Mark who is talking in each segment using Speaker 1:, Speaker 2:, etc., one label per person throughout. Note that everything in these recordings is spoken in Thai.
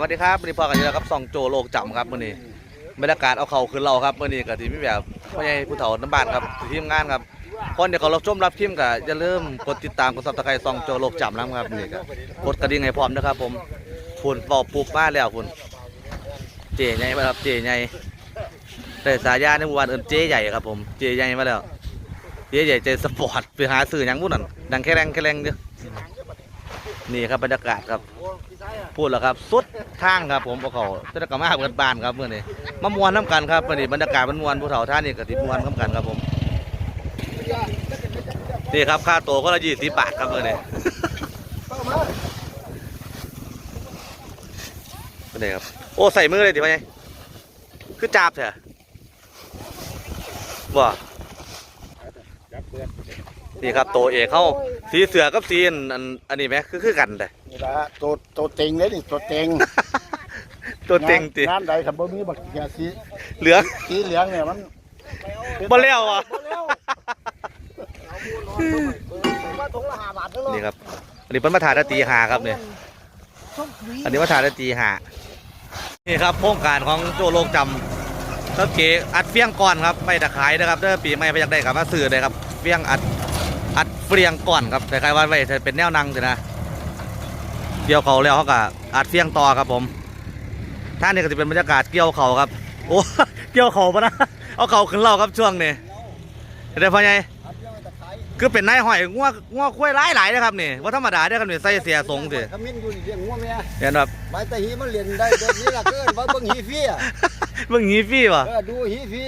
Speaker 1: วัสดีครับวันนี้พอกันอยู่แล้วครับส่องโจโลกจำครับวันนี้บรรยากาศเอาเข่าขึ้นเราครับวันนี้กับที่พี่แบบพ่อใหญ่ผู้เฒ่าน้ำบ้านครับทีมงานครับคนเดี๋ยวเขารับชมรับพิมพ์ก็อย่าลืมกดติดตามกดซับสไครต์ส่องโจโลกจำนะครับนี่ก็กดกระดิ่งให้พร้อมนะครับ ผมฝุ่นเป่าปุ๊บมาแล้วฝุ่นเจใหญ่มาครับเจใหญ่แต่สายาในหมู่บ้านเอิ้นเจใหญ่ครับผมเจใหญ่มาแล้วเจใหญ่เจสปอร์ตไปหาสื่อยังมุ่นนั่นดังแค่แรงแค่แรงเด้อนี่ครับบรรยากาศครับ พูดแล้วครับ สุด ทางครับผมพวกเขาเจ้าก็มาเปิดบ้านครับเมื่อนี้มามวนน้ำกันครับเมื่อนี้บรรยากาศมันมวนผู้เฒ่าท่านนี่กติมวนน้ำกันครับผมนี่ครับค่าตัวก็ละยี่สิบบาทครับเมื่อนี้เป็นไงครับโอ้ใส่มือเลยดิไปไงคือจับเถอะว่านี่ครับตัวเอกเขาสีเสือกับสีอันอันนี้ไหมคือคือกันแต่
Speaker 2: นี่ละตัวตัวเต็งเลยนี่ตัวเต็ง
Speaker 1: ตัวเต็งติ
Speaker 2: งานใดครับบ่มีบักยาสี
Speaker 1: เหลือง
Speaker 2: สีเหลืองเนี่ยมัน
Speaker 1: บ่เลี้ยวอะ
Speaker 2: บ่แล้วมาถุงละ5บาทเด้อ
Speaker 1: นี่ครับอันนี้เป็นมาถ่ายได้ตีหาครับเนี่ยอันนี้มาถ่ายได้ตีหานี่ครับโครงการของโจโลกจำแล้วเก๋อัดเฟี้ยงก่อนครับไม่ตะขายนะครับเด้อปีใหม่ไปอยากได้กับมาซื้อเลยครับเฟี้ยงอัดอัดเฟี้ยงก่อนครับแต่ใครว่าไว้จะเป็นแนวนั่งสินะเกี่ยวเขาแล้วเขาก็อัดเฟี้ยงต่อครับผม ท่านนี่ก็จะเป็นบรรยากาศเกี่ยวเขาครับ โอ้เกี่ยวเขาปะนะเอาเขาขึ้นเล่าครับช่วงนี้เดี๋ยวพ่อใหญ่คือเป็นนายห้อยงัวงัวคุ้ยหลายหลายนะครับนี่ว่าธรรมดาเด้อครับนี่ใส่เสียทรงสิ
Speaker 2: ขมิ้นอยู่นี่เลี้ยงงัวแม่
Speaker 1: เห็นแบบ
Speaker 2: ใบตะหีมันเลี้ยงได้เดี๋ยวนี้ล่ะเกินว่าเบิ่งหีฟรีอะ
Speaker 1: เบิ่งหีฟี่ป่ะ
Speaker 2: เออดูหีฟรี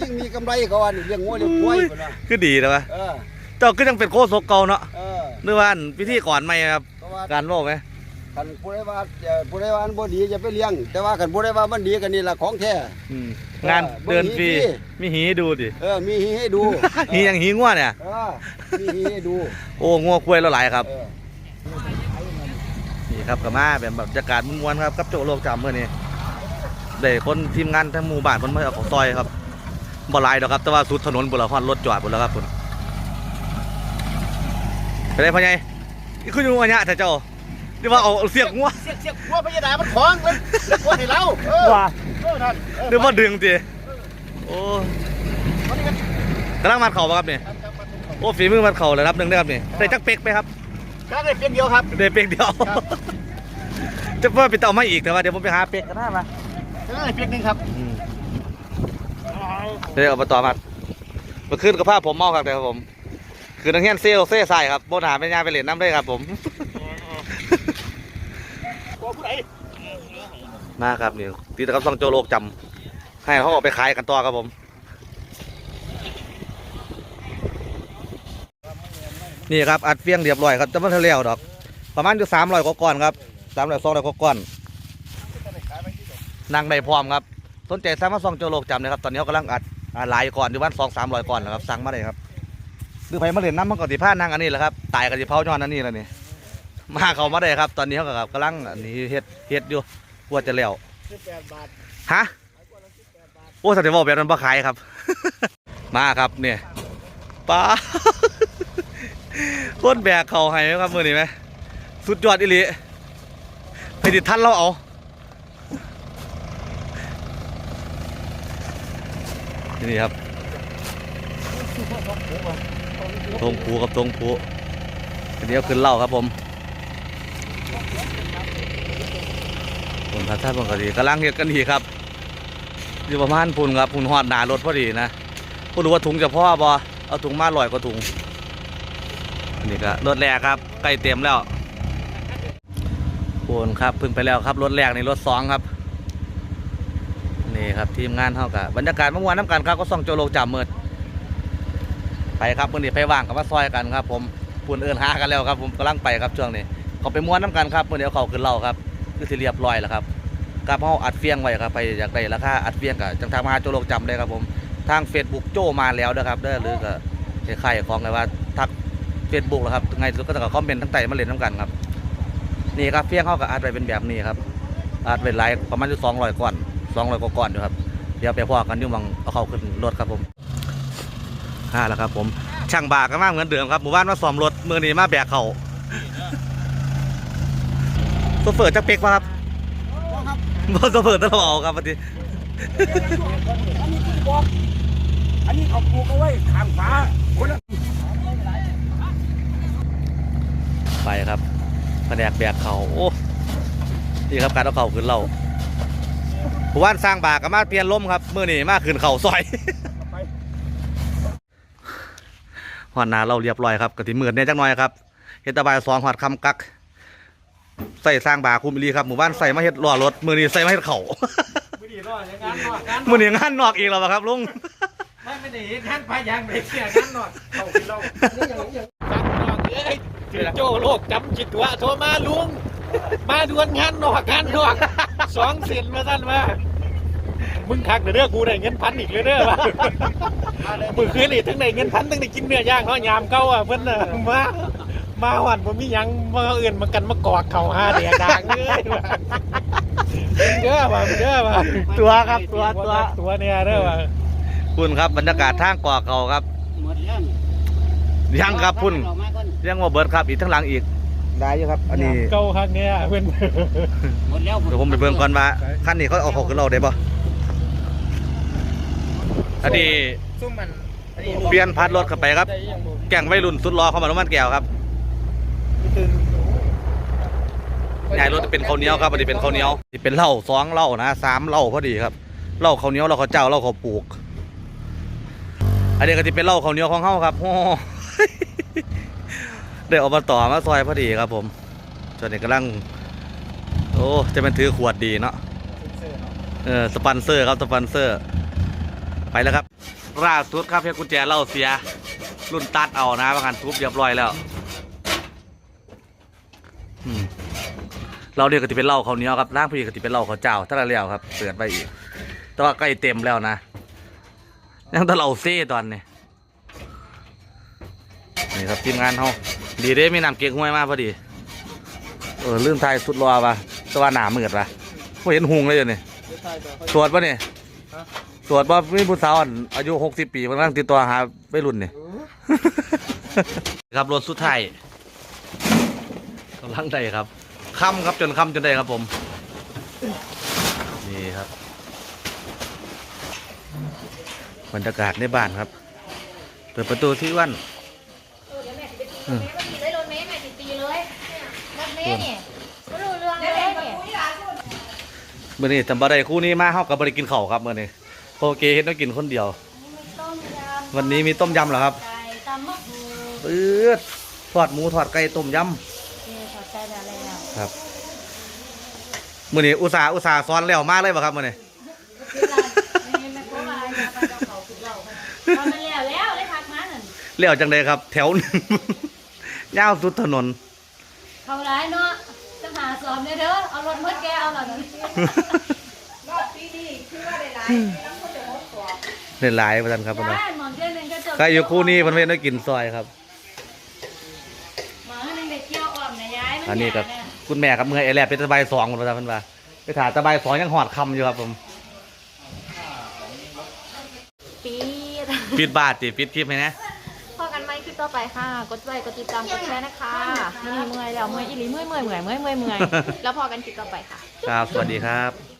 Speaker 2: ยิ่งมีกำไรก็ว่านี่เลี้ยงงัวเลี้ยงควายพุ่นน่ะ
Speaker 1: คือดีนะวะ
Speaker 2: เออ
Speaker 1: เจ้าก็ยังเป็นโคศกเก่าเนาะ
Speaker 2: เออ
Speaker 1: หรือว่าอันพิธีก่อนไหมครับ
Speaker 2: เพราะว่า
Speaker 1: การโลกไหม
Speaker 2: คันผู้ใดว่าเอ่อผู้ใดว่ามันบ่ดีอย่าไปเลี้ยง แต่ว่าคันผู้ใดว่ามันดีกันนี่ล่ะของแท้
Speaker 1: อืมงาน
Speaker 2: เบิ่ง
Speaker 1: เดินฟรี
Speaker 2: หีฟี่
Speaker 1: มีหีดูดิ
Speaker 2: เออมีหีให้ดู
Speaker 1: หีอย่างหีงัวเนี่ย
Speaker 2: เออมีหีให้ดู
Speaker 1: โอ้งัวคุ้ยแล้วหลายครับ
Speaker 2: เออ
Speaker 1: นี่ครับกับมาแบบบรรยากาศม้วนๆครับกับโจโลกจำเมื่อนี้ได้คนทีมงานทั้งหมู่บ้านคนมาเอาของซอยครับบ่หลายดอกครับแต่ว่าสุดถนนบุรพรรถจอดหมดแล้วครับคุณไปได้พ่อใหญ่นี่คุณอยู่อันเนี้ยแต่เจ้า นี่ว่าเอาเสียกงัว
Speaker 2: เสียกเสียกหัวพญานาคมันคล้องเลยแล้วกดให้เราเออ
Speaker 1: ว่า
Speaker 2: เออนั่นเออ
Speaker 1: หรือว่าดึงตีโอ้
Speaker 2: วันนี้กัน
Speaker 1: กำลังมัดเข่าป่ะครับเนี่ยโอ้ฝีมือมัดเข่าเลยครับหนึ่งได้อครับนี่ได้จักเป๊กไหมครับ
Speaker 2: กางได้เพียงเดียวครับ
Speaker 1: ได้เป๊กเดียว
Speaker 2: ครับ
Speaker 1: จะเพิ่มไปเต่ามาอีกแต่ว่าเดี๋ยวผมไปหาเป๊กกันหน้ามา
Speaker 2: กางได้เพียงหนึงครับ
Speaker 1: อืมเดี๋ยวเอามาต่อมาเมื่อคืนกับภาพผมเมาครับแต่ครับผมคือนักเรียนเซลเซ่ใส่ครับโบนหาเป็นยาไปเล่นน้ำได้ครับผม
Speaker 2: ตัวผู้ใด
Speaker 1: มาครับนี่ตีตะกับซองโจโลกจำให้เขาเอาไปขายกันต่อครับผมนี่ครับอัดเฟียงเรียบร้อยครับจะมันเทาแล้วดอก ประมาณอยู่สามร้อยกว่าก้อนครับสามร้อยสองร้อยกว่าก้อนนั่งได้พร้อมครับสนใจสามารถซองโจโลกจำนะครับตอนนี้เขากำลังอัดหลายก่อนอยู่บ้านสองสามร้อยก่อนแล้วครับสั่งมาเลยครับหรือไผมาเล่นน้ำมันก็ติผ้านั่งอันนี้แหละครับตายกับสิเผาย้อนอันนี้แล้วนี่ มาเขามาได้ครับ ตอนนี้เขาก็กำลังอันนี้เฮ็ดเฮ็ดอยู่ว่าจะแล้ว
Speaker 2: 18บาท
Speaker 1: ฮะโอ้สัตว์บอกแบบนั้นบ่ขายครับ มาครับเนี่ยป้าต้นแบกเขาให้ไหมครับมือนี้ไหมสุดยอดอิลิไปติดท่านเราเอานี่ครับทงผูกับทงผูอันนี้ก็ขึ้นเหล่าครับผม ผมทัดท่านปกติกำลังเฮ็ดกันดีครับอยู่ประมาณพุ่นครับพุ่นหอดหนารถพอดีนะพุ่รู้ว่าถุงจะพ่อบ่เอาถุงมาลอยกว่าถุงอันนี้ก็รถแรกครับใกล้เต็มแล้วพุ่นครับพึ่งไปแล้วครับรถแรกในรถสองครับนี่ครับทีมงานเท่ากับบรรยากาศเมื่อวานน้ำกันครับก็ส่องโจโลจ่าเมิดไปครับมื่อนี้ไปว่างกับมาซอยกันครับ ผมพุ่นเอินหากันแล้วครับ ผมกำลังไปครับช่วงนี้ เขาไปม้วนน้ำกันครับมื่อนี้เอาเขาขึ้นเล่าครับคือสิเรียบร้อยแล้วครับกับเฮาอัดเฟียงไว้ครับไปอยากได้ราคาอัดเฟียงกับจังทางมาหาโจโลกจำได้ครับผมทาง Facebook โจมาแล้วนะครับเด้อหรือก็คล้ายๆของไงว่าทัก Facebook แล้วครับไงก็ต้องคอมเมนต์ทั้งไต่มาเล่นน้ำกันครับนี่ครับเฟียงเขาก็อัดไว้เป็นแบบนี้ครับอัดไว้หลายประมาณอยู่200ก้อน200กว่าก้อนอยู่ครับเดี๋ยวไปพอกันอยู่หมองเอาเขาขึ้นรถครับผมฮ่าแล้วครับผมช่างบากก็มากเหมือนเดิมครับหมู่บ้านมาซ่อมรถเมือนี้มาแบกเขา โซเฟอร์จักเป๊กป่ะครับ
Speaker 2: โบ่
Speaker 1: สะเปิดตลอดครับปฏิ
Speaker 3: อันนี้ที่บอกอันนี้เขาปลูกเอาไว้ข้างฟ้าคนละ
Speaker 1: ไปครับแผนกแบกเขาโอ้นี่ครับการเอาเข่าขึ้นเราผู้ว่านสร้างบากก็มาเปลี่ยนล้มครับมื่อนี้มาขึ้นเข่าซอย
Speaker 3: ไป
Speaker 1: หอดหนาเราเรียบร้อยครับกะทิมือเนี่ยจังน้อยครับเฮ็ดแตะบายสองหอดคำกัก ใส่สร้างบาคุมอีหลีครับหมู่บ้านใส่มาเฮ็ดล้อรถมือนี้ใส่มาเฮ็ดเข่า
Speaker 3: ไม่ดีรอดงานนอกงาน
Speaker 1: มือนี้งานนอกอีกแล้วครับลุง
Speaker 3: ไม่ไม่ดีงานพายางเบรกเสียงานนอกเขากินเรางานนอกเอ้ยถือโจ้โลกจำจิตวะโทรมาลุง มาดวนงานนอกงานนอกสองเสียนมาท่านมามึงคักเด้อกูได้เงินพันอีกเลยเด้อวะมึงคืนนี่ทั้งได้เงินพันทั้งได้กินเนื้อย่างเขายามเก้าอะเพิ่นน่ะมา มาหวันผมมีหยังมาเอื่นมากันมากอกเขาหาเดียดางเลยว่ะเด้อว่ะเด้อว่ะ
Speaker 1: ตัวครับตัวตัว
Speaker 3: ตัวเนี่ยเด้อว่ะ
Speaker 1: คุณครับบรรยากาศทางก่อเขาครับ
Speaker 4: หมดแล้ว
Speaker 1: ยังครับพุ่น
Speaker 4: เรามาก่อน
Speaker 1: ยังว่าเบิร์ดครับอีกทั้งหลังอีกได้อยู่ครับอันนี้
Speaker 3: เก้าครั้งเนี่ยเพื่อน
Speaker 4: หมดแล้ว
Speaker 1: เดี๋ยวผมไปเบิ่งก่อนว่าขั้นนี้เขาเอาเขาขึ้นเราได้ป่ะอันนี้
Speaker 3: ซุ่มมัน
Speaker 1: เปลี่ยนพัดรถเข้าไปครับ แก่งวัยรุ่นสุดรอเข้ามาน้ำมันแก้วครับ ยายรถจะเป็นข้าวเหนียวครับอันนี้เป็นข้าวเหนียวที่เป็นเหล้าสองเหล้านะสามเหล้าพอดีครับเหล้าข้าวเหนียวเหล้าข้าวเจ้าเหล้าข้าวปลูก อันนี้ก็จะเป็นเหล้าข้าวเหนียวของเฮาครับโอ้ได้ออกมาต่อมาซอยพอดีครับ ผมส่วนนี้กำลัง โอ้จะเป็นถือขวดดีเนาะเออสปอนเซอร์ครับสปอนเซอร์ ไปแล้วครับล่าสุดครับเพียกุญแจเหล้าเสีย รุ่นตัดเอานะประกันทุบเรียบร้อยแล้วอืม เราเรียกก็ติเป็นเหล้าเขาวเหนี้ยวครับร่างพี่ก็ติเป็นเหล้าเขาวเจ้าถ้าเราเลี้ยวครับเปิดไปอีก แต่ว่าใกล้เต็มแล้วนะยังแต่เหล้าเซ่ตอนนี้นี่ครับทีมงานเขาดีเด้มีน้ำเก๊กห้วยมากพอดี เออลืมทายสุดรอป่ะแต่ว่าหนามืดป่ะไม่เห็นหุงเลยอยู่นี่ตรวจป่ะนี่ตรวจว่ามีผู้สาวอ่อนอายุหกสิบปีมันกำลังติดตัวหาไปรุ่นนี่ครับรถสุดท้ายกำลังได้ครับ ค่ำครับจนค่ำจนได้ครับผม นี่ครับบรรยากาศในบ้านครับ เปิดประตูที่วัน
Speaker 5: เออเดี๋ยวแม่สิไปตีรถเมย์ก็ตีเลยรถเมย์แม่สิตีเลยเนี่ยรถเมย์เนี่ยไม่รู้เรื่องเลยเนี่ย
Speaker 1: เมื่อนี้จำบ่ได้คู่นี้มาเฮากับบริกินข้าวครับเมื่อนี้โอเคเฮ็ดต้องกินคนเดียว
Speaker 5: ต้มยำ
Speaker 1: วันนี้มีต้มยำเหรอครับ
Speaker 5: ไก่ตำมะกรูด
Speaker 1: ปื๊ดทอดหมูทอดไก่ต้มย
Speaker 5: เแล้วำ
Speaker 1: ครับมื่อนี้อุตส่าห์อุตส่าห์ซ้อนแล้วมากเลยป่ะครับมื่อนี้
Speaker 5: คืออะไรไม่ไม่เพราะว่าอะไรนะไปเอาเขาคือเราตอนมันแล้วแล้วได้พักมาหนึ่ง
Speaker 1: เลี้ยวจังเลยครับ แถวหนึงยาวสุดถนน
Speaker 5: เขาร้ายเนาะจะหาสอบเนี่ยเด้อเอารถมืดแกเอาหล่ะเนาะ
Speaker 1: เล่นหลายประจันครับพ่อนะ
Speaker 5: ย้ายหมอนเดือนหนึ่งก็จบ
Speaker 1: ใครอยู่คู่นี้เพิ่นเว้นได้กินซอยครับ
Speaker 5: หมอนหนึ่งเด็กเที่ยวอ่อมนะย้ายมัน
Speaker 1: อันนี้กับ
Speaker 5: หยาบเย
Speaker 1: คุณแม่กับเมื่อยไอแลบเป็นตะไบายสองคนประจันเพิ่นว่าไปถ่ายตะไบายสองยังหอดคำอยู่ครับผม
Speaker 5: ปีด
Speaker 1: ปิดบาทติปิดคลิปไหมนะ
Speaker 5: พอกันไหมคลิปต่อไปค่ะ กดไลค์กดติดตามกดแชร์นะคะไม่มีเมื่อยแล้วเมื่อยอีหลีเมื่อยเมื่อยเมื่อยเมื่อยเมื่อยเมื่อยแล้วพอกันคลิปต่อไปค่ะ
Speaker 1: ครับ สวัสดีครับ